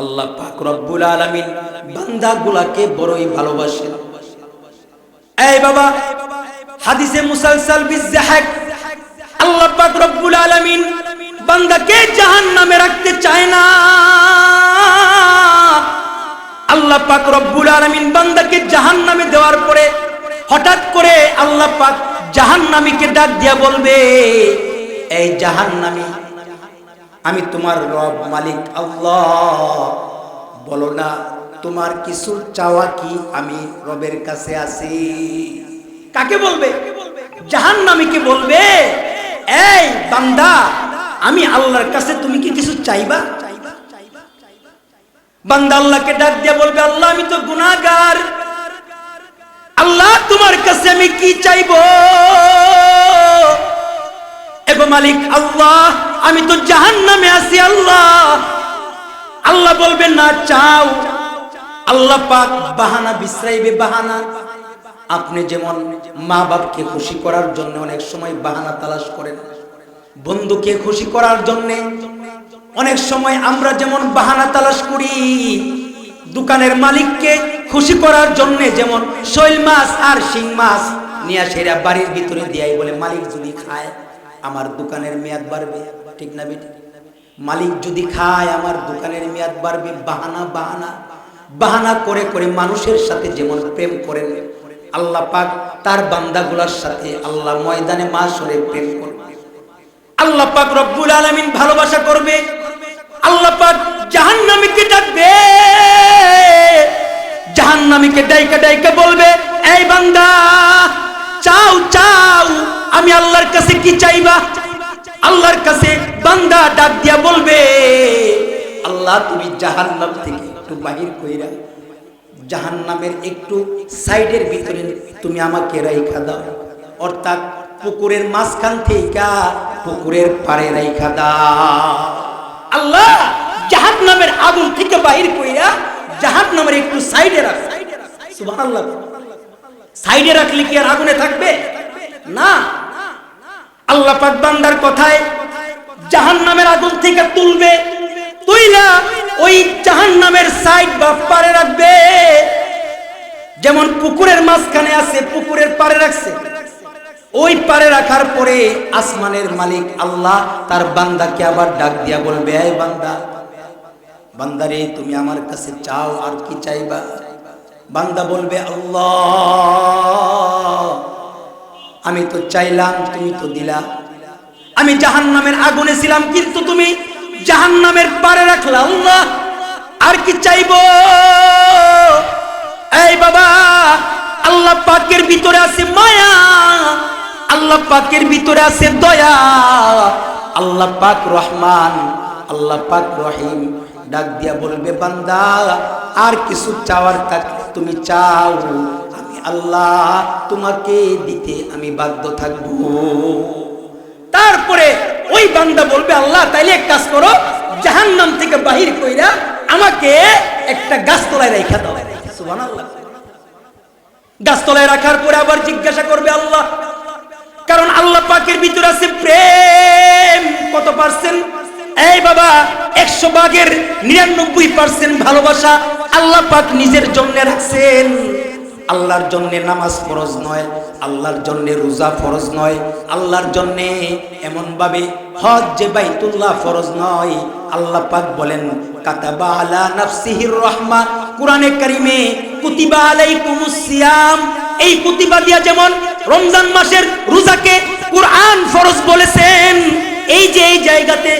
আল্লাহ পাক রব্বুল আলামিন বান্দাগুলাকে বড়ই ভালোবাসেন। এই বাবা, হাদিসে মুসালসাল বিজাহাক আল্লাহ পাক রব্বুল আলামিন বান্দাকে জাহান্নামে রাখতে চায় না। আল্লাহ পাক রব্বুল আলামিন বান্দাকে জাহান্নামে দেওয়ার পরে হঠাৎ করে আল্লাহ পাক জাহান্নামীকে ডাক দিয়া বলবে, এই জাহান্নামী আমি তোমার রব মালিক আল্লাহ। বলো না, তোমার কিছু চাওয়া কি আমি রবের কাছে আছি? কাকে বলবে? জাহান্নামীকে বলবে? এই বান্দা, আমি আল্লাহর কাছে তুমি কি কিছু চাইবা? বান্দা আল্লাহকে ডাক দিয়ে বলবে, আল্লাহ, আমি তো গুনাহগার। আল্লাহ, তোমার কাছে আমি কি চাইব? এগো মালিক, আল্লাহ, আমি তো জাহান্নামে আছি, আল্লাহ। আল্লাহ বলবে না, চাও। আল্লাহ পাক বাহানা বিশ্রাইবে বাহানা। আপনি যেমন মা বাপকে খুশি করার জন্য অনেক সময় বাহানা তালাশ করেন, বন্ধুকে খুশি করার জন্য অনেক সময় আমরা যেমন বাহানা তালাশ করি, দোকানের মালিককে খুশি করার জন্য যেমন শৈল মাছ আর শিং মাছ নিয়ে সেরা বাড়ির ভিতরে দিয়াই বলে মালিক যদি খায় আমার দোকানের মেয়াদ বাড়বে, ঠিক না বেটি? মালিক যদি খায়, আমার দোকানের মেয়াদ বাড়বে, বাহানা বাহানা বাহানা করে করে মানুষের সাথে যেমন প্রেম করেন, আল্লাহ পাক তার বান্দাগুলার সাথে আল্লাহ ময়দানে মাসরে প্রেম করবে। আল্লাহ পাক রব্বুল আলামিন ভালোবাসা করবে, আল্লাহ পাক জাহান্নামীকে ডাকবে, জাহান্নামীকে ডাইকা ডাইকা বলবে, এই বান্দা চাও চাও, আমি আল্লাহর কাছে কি চাইবা? আল্লাহর কাছে বান্দা ডাক দিয়া বলবে, আল্লাহ, তুমি জাহান্নাম থেকে একটু বাহির কইরা, জাহান্নামের একটু সাইডের ভিতরে তুমি আমাকে রাইখা দাও। অর্থাৎ পুকুরের মাঝখান থেকে পুকুরের পাড়ে রাইখা দাও। আল্লাহ, জাহান্নামের আগুন থেকে বাহির কইরা জাহান্নামের একটু সাইডে রাখ। সুবহানাল্লাহ। সাইডে রাখলে কি আর আগুনে থাকবে? না। আল্লাহ পাক বান্দার কথায় জাহান্নামের আগুন থেকে তুলবে, তুইলা ওই জাহান্নামের সাইড বা পারে রাখবে। যেমন পুকুরের মাঝখানে আছে, পুকুরের পারে রাখছে। ওই পারে রাখার পরে আসমানের মালিক আল্লাহ তার বান্দাকে আবার ডাক দিয়া বলবে বান্দা, বান্দারে, তুমি আমার কাছে চাও আর কি চাইবা? বান্দা বলবে, আল্লাহ, আমি তো চাইলাম, তুমি তো দিলা। আমি জাহান্নামের আগুনে ছিলাম, কিন্তু তুমি জাহান্নামের পারে রাখলা। আল্লাহ, আর কি চাইব? এই বাবা, আল্লাহ পাকের ভিতরে আছে মায়া, আল্লাহ পাকের ভিতরে আছে দয়া। আল্লাহ পাক রহমান, আল্লাহ পাক রহিম। ডাক দিয়া বলবে, বান্দা, আর কিছু চাওয়ার থাকলে তুমি চাও, আমি আল্লাহ তোমাকে দিতে আমি বাধ্য থাকব। তারপরে ওই বান্দা বলবে, আল্লাহ, তাইলে এক কাজ করো, জাহান্নাম থেকে বাহির কইরা আমাকে একটা গাছ গাছতলায় রেখা দাও। সুবহানাল্লাহ। গাছতলায় রাখার পরে আবার জিজ্ঞাসা করবে আল্লাহ, কারণ আল্লাহ পাকের ভিতরে আছে প্রেম। কত পার্সেন্ট? এই বাবা, একশো বাঘের নিরানব্বই পার্সেন্ট ভালোবাসা আল্লাহ পাক নিজের জন্য রাখছেন। আল্লাহর জন্য নামাজ ফরজ নয়, আল্লাহর জন্য রোজা ফরজ নয়, আল্লাহর জন্য এমন ভাবে হজ যে বাইতুল্লাহ ফরজ নয়। আল্লাহ পাক বলেন, কাতাবা আলা নাফসিহির রহমা কোরআনে কারিমে কুতিবা আলাইকুমুস সিয়াম। এই কুতিবা দিয়া যেমন রমজান মাসের রোজাকে কোরআন ফরজ বলেছেন, এই যে এই জায়গাতে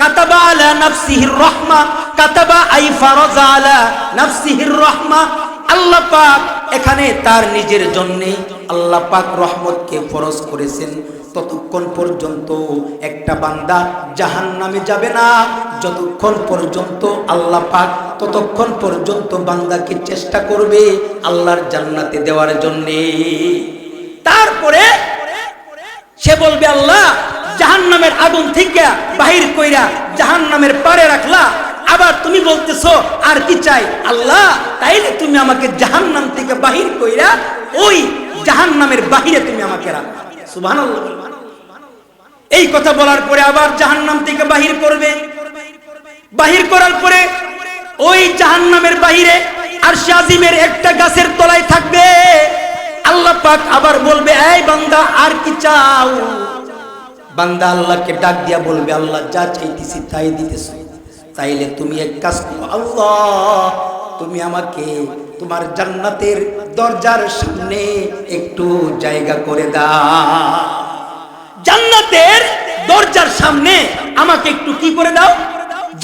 কাতাবা আলা নাফসিহির রহমা, কাতাবা আই ফারাজা আলা নাফসিহির রহমা। আল্লাহ পাক এখানে তার নিজের আল্লাহ পাক রহমতকে ফরজ করেছেন। ততক্ষণ পর্যন্ত একটা বান্দা জাহান নামে যাবে না। যতক্ষণ পর্যন্ত আল্লাহ পাক ততক্ষণ পর্যন্ত বান্দাকে চেষ্টা করবে আল্লাহর জান্নাতে দেওয়ার জন্যে। তারপরে সে বলবে, আল্লাহ জাহান্নামের আগুন থেকে বাহির কইরা জাহান্নামের পারে রাখলা। আবার তুমি বলতেছো, আর কি চাই? আল্লাহ, তাইলে তুমি আমাকে জাহান্নাম থেকে বাহির কইরা ওই জাহান্নামের বাহিরে তুমি আমাকে রাখো। সুবহানাল্লাহ। এই কথা বলার পরে আবার জাহান্নাম থেকে বাহির করবে। বাহির করার পরে ওই জাহান্নামের বাহিরে আর আজিমের একটা গাছের তলায় থাকবে। আল্লাহ পাক আবার বলবে, এই বান্দা, আর কি চাও? বান্দা আল্লাহকে ডাক দিয়া বলবে, আল্লাহ যা চাইতেছি তাই দিতেছ। তাইলে তুমি এক কাজ করো, আল্লাহ, তুমি আমাকে তোমার জান্নাতের দরজার সামনে একটু জায়গা করে দাও। জান্নাতের দরজার সামনে আমাকে একটু কি করে দাও?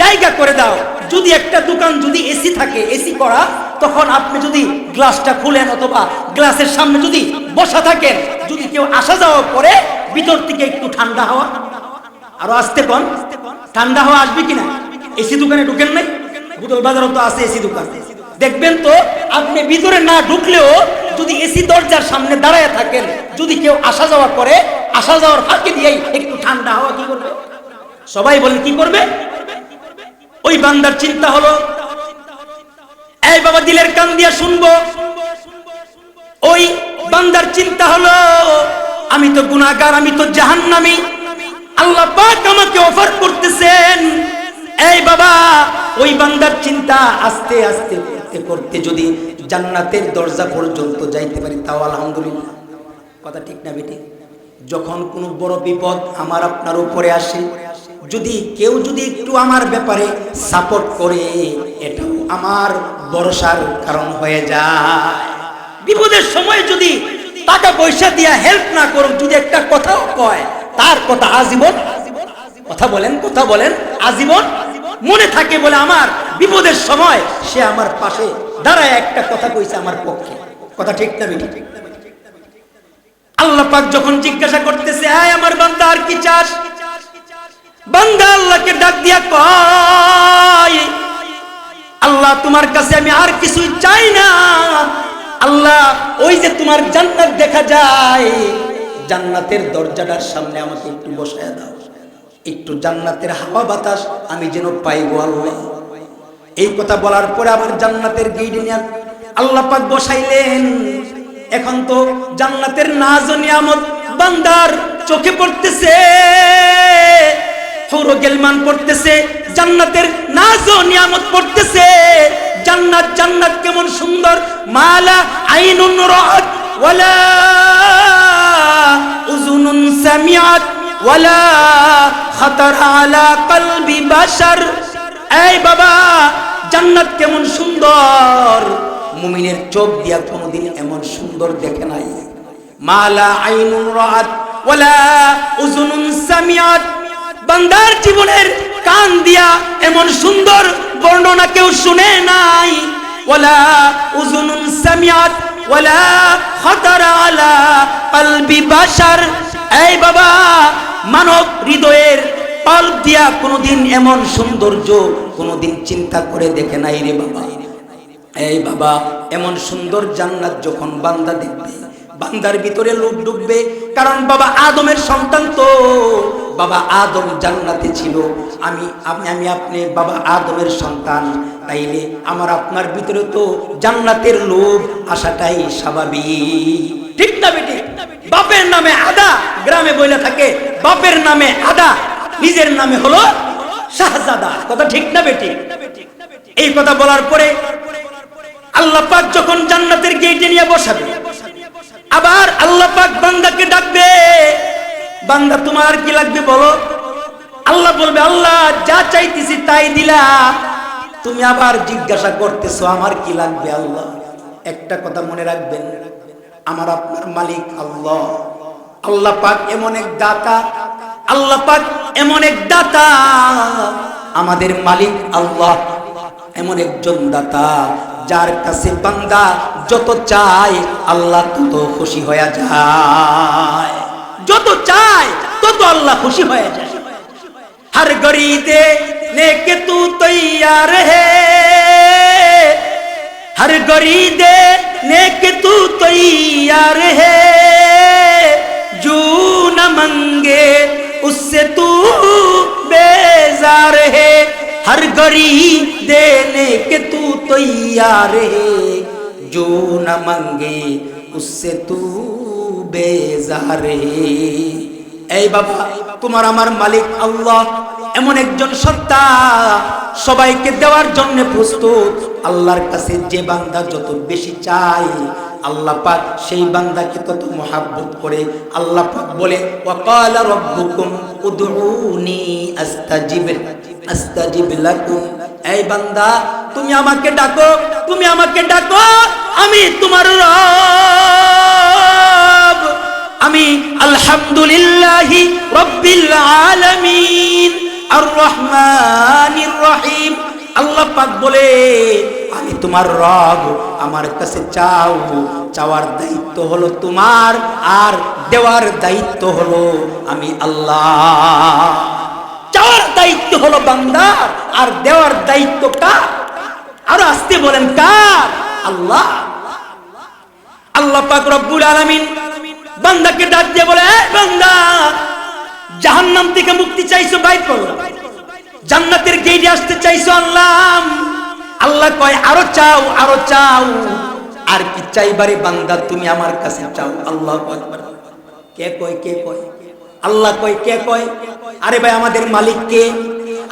জায়গা করে দাও। যদি একটা দোকান, যদি এসি থাকে, এসি করা, তখন আপনি যদি গ্লাসটা খুলেন অথবা গ্লাসের সামনে যদি বসা থাকেন, যদি কেউ আসা যাওয়া করে ভিতর থেকে একটু ঠান্ডা হাওয়া। আরও আসতে কম। ঠান্ডা হাওয়া আসবে কিনা? এসি দোকানে ঢুকেন নাই? বুধল বাজারও তো আছে এসি দোকান। দেখবেন তো, আপনি ভিতরে না ঢুকলেও যদি এসি দরজার সামনে দাঁড়ায় থাকেন, যদি কেউ আসা যাওয়া করে, আসা যাওয়ার ফাঁকি দিয়েই একটু ঠান্ডা হাওয়া কি করবে? সবাই বলেন কি করবে? ওই বান্দার চিন্তা হলো, এই বাবা, দিলের কান দিয়া শুনব। ওই বান্দার চিন্তা হলো আমি তো গুনাহগার, আমি তো জাহান্নামী। আল্লাহ পাক আমাকে অফার করতেছেন। এই বাবা, ওই বান্দার চিন্তা আস্তে আস্তে করতে করতে যদি জান্নাতের দরজা পর্যন্ত যাইতে পারি, তাও আলহামদুলিল্লাহ। কথা ঠিক না বেটি যখন কোনো বড় বিপদ আমার আপনার উপরে আসে, যদি কেউ যদি একটু আমার ব্যাপারে সাপোর্ট করে, এটাও আমার ভরসার কারণ হয়ে যায়। বিপদের সময় যদি টাকা পয়সা দিয়া হেল্প না করুক, যদি একটা কথাও কয়, তার কথা আজীবন, কথা বলেন কথা বলেন, আজীবন মনে থাকে বলে আমার বিপদের সময় সে আমার পাশে দাঁড়ায়, একটা কথা কইছে আমার পক্ষে। কথা ঠিক না বেটি আল্লাহ পাক যখন জিজ্ঞাসা করতেছে হ্যাঁ আমার বান্দা, আর কি চাস? বান্দা আল্লাহকে ডাক দিয়া কয়, আল্লাহ, তোমার কাছে আমি আর কিছুই চাই না। আল্লাহ, ওই যে তোমার জান্নাত দেখা যায়, জান্নাতের দরজাটার সামনে আমাকে একটু বসায় দাও। একটু জান্নাতের হাওয়া বাতাস আমি যেন পাইবো আল্লাহ। এই কথা বলার পরে আমার জান্নাতের গেট নিয়ে আল্লাহ পাক বসাইলেন। এখন তো জান্নাতের নাজ ও নিয়ামত বান্দার চোখে পড়তেছে হৌর গেলমান পড়তেছে, জান্নাতের নাজ ও নিয়ামত পড়তেছে। জান্নাত জান্নাত কেমন সুন্দর। মালা আইনুন রাত, ওয়ালা উজুনুন সামিআত ওয়ালা খাতার আলা কলবি বাশার। এই বাবা, জান্নাত কেমন সুন্দর। মুমিনের চোখ দিয়া কোনোদিন এমন সুন্দর দেখে নাই। মালা আইনুন রাত, ওয়ালা উজুনুন সামিআত বান্দার জীবনের কান দিয়া এমন সুন্দর বর্ণনা কেউ শুনে নাই। ওয়ালা উজুনুন সামিআত, ওয়ালা খাতারা আলা কলবি বাশার। এই বাবা, মানব হৃদয়ের দিয়া কোনোদিন এমন সৌন্দর্য কোনোদিন চিন্তা করে দেখে নাই রে বাবা। এই বাবা, এমন সুন্দর জান্নাত যখন বান্দা দেখবে, বান্দার ভিতরে লোক ঢুকবে, কারণ বাবা আদমের সন্তান তো। বাবা আদম জান্নাতে ছিল। আমি আমি আমি আপনি বাবা আদমের সন্তান। তাইলে আমার আপনার ভিতরে তো জান্নাতের লোভ আসাটাই স্বাভাবিক। ঠিক না বেটি? বাপের নামে আদা গ্রামে বইলে থাকে। বাপের নামে আদা, নিজের নামে হলো শাহজাদা। কথা ঠিক না বেটি? এই কথা বলার পরে আল্লাহ পাক যখন জান্নাতের গেটে নিয়ে বসাবে, আবার আল্লাহ পাক বান্দাকে ডাকবে বান্দা, তোমার কি লাগবে বলো? আল্লাহ বলবে, আল্লাহ, যা চাইতেছি তাই দিলা। তুমি আবার জিজ্ঞাসা করতেছো, আমার কি লাগবে আল্লাহ? একটা কথা মনে রাখবেন, আমার আপনার মালিক আল্লাহ। আল্লাহ পাক এমন এক দাতা, আল্লাহ পাক এমন এক দাতা, আমাদের মালিক আল্লাহ। এমন একজন দাতা, যার কাছে বান্দা যত চায়, আল্লাহ তত খুশি হয়ে যায়। যত চায় তত আল্লাহ খুশি হয়ে যায় हर गरी दे लेके तू तैयार है हर गरी दे लेके तू तैयार है जो न मंगे उससे तू बेजार है हर गरी देने के तू तैयार है जो न मंगे उससे तू বেজারে। এই বাবা, তোমার আমার মালিক আল্লাহ, এমন একজন সত্তা সবাইকে দেওয়ার জন্য প্রস্তুত। আল্লাহর কাছে যে বান্দা যত বেশি চাই আল্লাপাক সেই বান্দাকে তত মহাব্বত করে। আল্লাপাক বলে এই বান্দা, তুমি আমাকে ডাকো, তুমি আমাকে ডাকো, আমি তোমার রব। আমি আলহামদুলিল্লাহি রব্বিল আলামিন আর রহমানির রহিম আল্লাহ পাক বলে, আমি তোমার রব, আমার কাছে চাও। চাওয়ার দায়িত্ব হলো তোমার, আর দেওয়ার দায়িত্ব হলো আমি আল্লাহ। চাওয়ার দায়িত্ব হলো বান্দার আর দেওয়ার দায়িত্ব কার? আর আসতে বলেন, কার? আল্লাহ। আল্লাহ পাক রব্বুল আলামিন বান্দাকে ডাক দিয়ে বলে, "এই বান্দা, জাহান্নাম থেকে মুক্তি চাইছো, বাইর করো। জান্নাতের গেটে আসতে চাইছো আল্লাহ আল্লাহ কয়, আরও চাও আরও চাও। আর কি চাইবারে বান্দা, তুমি আমার কাছে চাও। আল্লাহ কে কয় কে কয়? আল্লাহ কয়, কে কয়? আরে ভাই, আমাদের মালিক কে?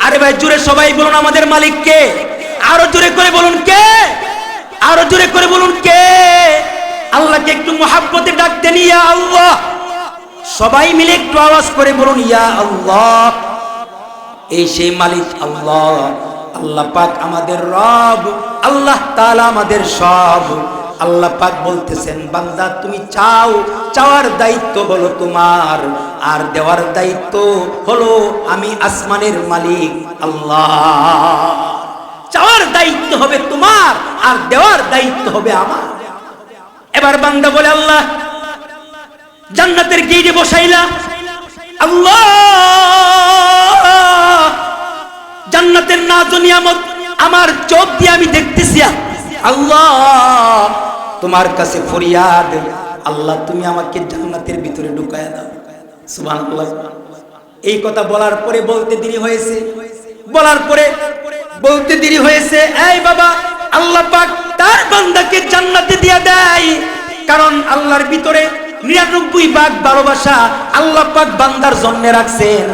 আরে ভাই, জোরে সবাই বলুন, আমাদের মালিক কে? আরও জোরে করে বলুন, কে? আল্লাহকে একটু মহাব্বতে ডাকতেন, ইয়া আল্লাহ। সবাই মিলে একটু আওয়াজ করে বলুন, ইয়া আল্লাহ। এই সেই মালিক আল্লাহ। আল্লাহ পাক আমাদের রব, আল্লাহ তাআলা আমাদের সব। আল্লাহ পাক বলতেছেন, বান্দা, তুমি চাও, চাওয়ার দায়িত্ব হলো তোমার, আর দেওয়ার দায়িত্ব হলো আমি আসমানের মালিক, আল্লাহ। চাওয়ার দায়িত্ব হবে তোমার, আর দেওয়ার দায়িত্ব হবে আমার। এবার বান্দা বলে, আল্লাহ, জান্নাতের গেটে বসাইলা। আল্লাহ, জান্নাতের নাজ নিয়ামত আমার চোখ দিয়ে আমি দেখতেছি। আল্লাহ, তোমার কাছে ফরিয়াদ। আল্লাহ, তুমি আমাকে জান্নাতের ভিতরে ঢুকায় দাও। সুবহানাল্লাহ। এই কথা বলার পরে বলতে দেরি হয়েছে। বলার পরে বলতে দেরি হয়েছে। এই বাবা, আল্লাহ পাক তার বান্দাকে জান্নাতে দিয়ে দেয়। কারণ আল্লাহর ভিতরে নিরানব্বই ভাগ ভালোবাসা আল্লাহ পাক বান্দার জন্য রাখছেন।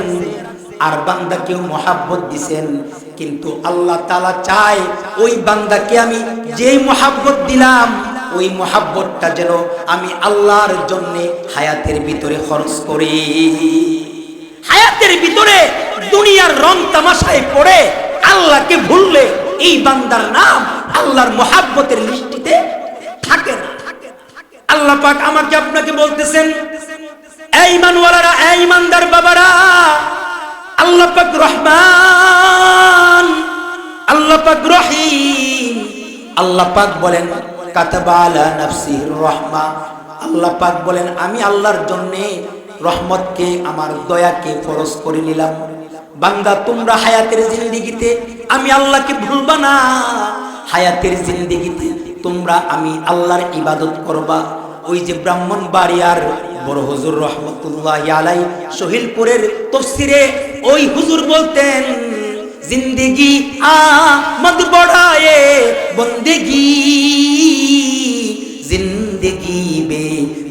আর বান্দাকেও মহাব্বত দিছেন। কিন্তু আল্লাহ তালা চায় ওই বান্দাকে আমি যেই মহাব্বত দিলাম, ওই মহাব্বতটা যেন আমি আল্লাহর জন্য হায়াতের ভিতরে খরচ করি। হায়াতের ভিতরে দুনিয়ার রং তামাশায় পড়ে, আল্লাহকে ভুললে এই বান্দার নাম আল্লাহর মহাব্বতের লিস্টিতে থাকে না। আল্লাহ পাক আমাকে আপনাকে বলতেছেন, এই ইমানওয়ালারা এই ইমানদার বাবারা, আল্লাহ পাক রহমান, আল্লাহ পাক রহিম। আল্লাহ পাক বলেন, কাতাবা আলা নাফসিহির রহমা। আল্লাহ পাক বলেন, আমি আল্লাহর জন্য রহমতকে, আমার দয়াকে ফরজ করে নিলাম। বান্দা, তোমরা হায়াতের জিন্দিগিতে আমি আল্লাহকে ভুলবা না। হায়াতের জিন্দিগিতে তোমরা আমি আল্লাহর ইবাদত করবা। ওই যে ব্রাহ্মণ বাড়িয়ার বড় হুজুর রহমতুল্লাহ আলাই শহীদপুরের তফসিরে ওই হুজুর বলতেন, জিন্দেগি আমদ বড়ায়ে, বন্দেগি, জিন্দেগি বে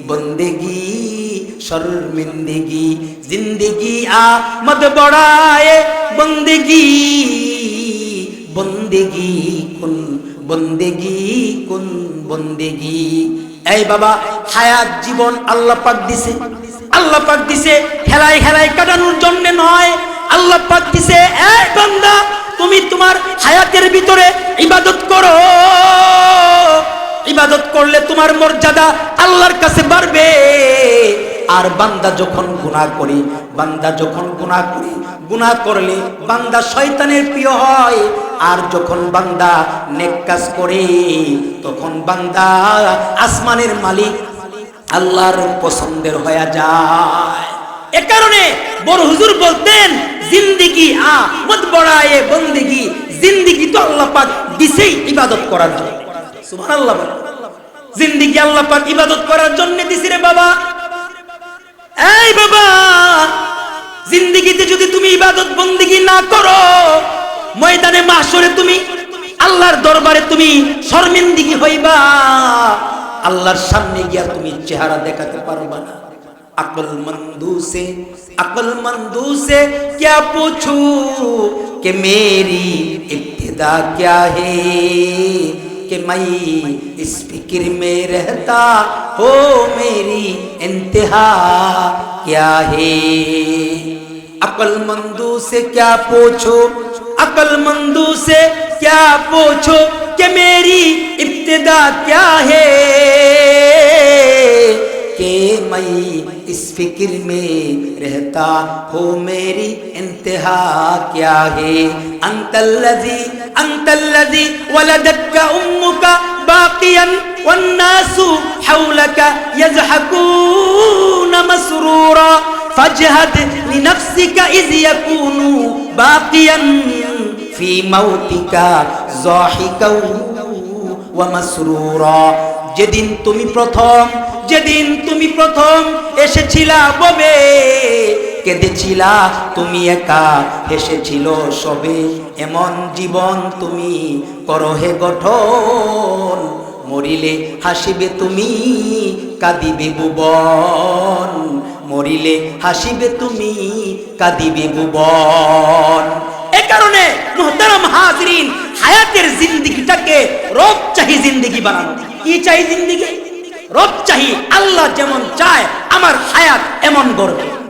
বন্দেগি, শর্মিন্দগি, জিন্দেগি আমদ বড়ায়ে, বন্দেগি। বন্দেগি কুন বন্দেগি কুন, বন্দেগি। এই বাবা, হায়াত জীবন আল্লাহ পাক দিছে। আল্লাহ পাক দিছে খেলায় খেলায় কাটানোর জন্য নয়। আল্লাহ পাক দিছে এই বান্দা, তুমি তোমার হায়াতের ভিতরে ইবাদত করো। ইবাদত করলে তোমার মর্যাদা আল্লাহর কাছে বাড়বে। আর বান্দা যখন গুনাহ করি, বান্দা যখন গুনাহ করি, গুনাহ করলে বান্দা শয়তানের প্রিয় হয়। আর যখন বান্দা নেক কাজ করে, তখন বান্দা আসমানের মালিক আল্লাহর পছন্দের হয়ে যায়। এ কারণে বড় হুজুর বলতেন, জিন্দিগি আ মত বড়ায়ে বন্দিগি, জিন্দিগি তো আল্লাহ পাক দিছেই ইবাদত করার জন্য। সুবহানাল্লাহ জিন্দিগি আল্লাহ পাক ইবাদত করার জন্য দিছি রে বাবা। এই বাবা জিন্দিগিতে যদি তুমি ইবাদত বন্দিগি না করো ময়দানে মাসরে তুমি আল্লাহর দরবারে তুমি শর্মিন্দিগি হইবা আল্লাহর সামনে গিয়া তুমি চেহারা দেখাতে পারবা না अक्लमंदू से अक्लमंदू से क्या पूछूं कि मेरी इब्तिदा क्या है कि मैं इस फ़िक्र में रहता हो मेरी इंतहा। क्या है? अक्लमंदू से क्या पूछो? अक्लमंदू से क्या पूछो कि मेरी इब्तिदा क्या है? कि मैं इस फ़िक्र में रहता हो मेरी इंतहा क्या है? أنت الذي ولدتك أمك باقيا والناس حولك يزحكون مسرورا فاجهد لنفسك إذ يكون باقيا في موتك زاحكا ومسرورا. جدين تمي প্রথম جدين تمي প্রথম এসেছিলা ববে কেঁদেছিলা? তুমি একা হেসেছিল সবে। এমন জীবন তুমি করো হে গঠন। মরিলে হাসিবে তুমি, কাঁদিবে ভুবন। মরিলে হাসিবে তুমি, কাঁদিবে ভুবন। এ কারণে মোহতারাম হাজরিন হায়াতের জিন্দিগিটাকে রব চাহি জিন্দিগি বানানো। কি চাই জিন্দিগি? রব চাহি আল্লাহ যেমন চায়, আমার হায়াত এমন গড়বে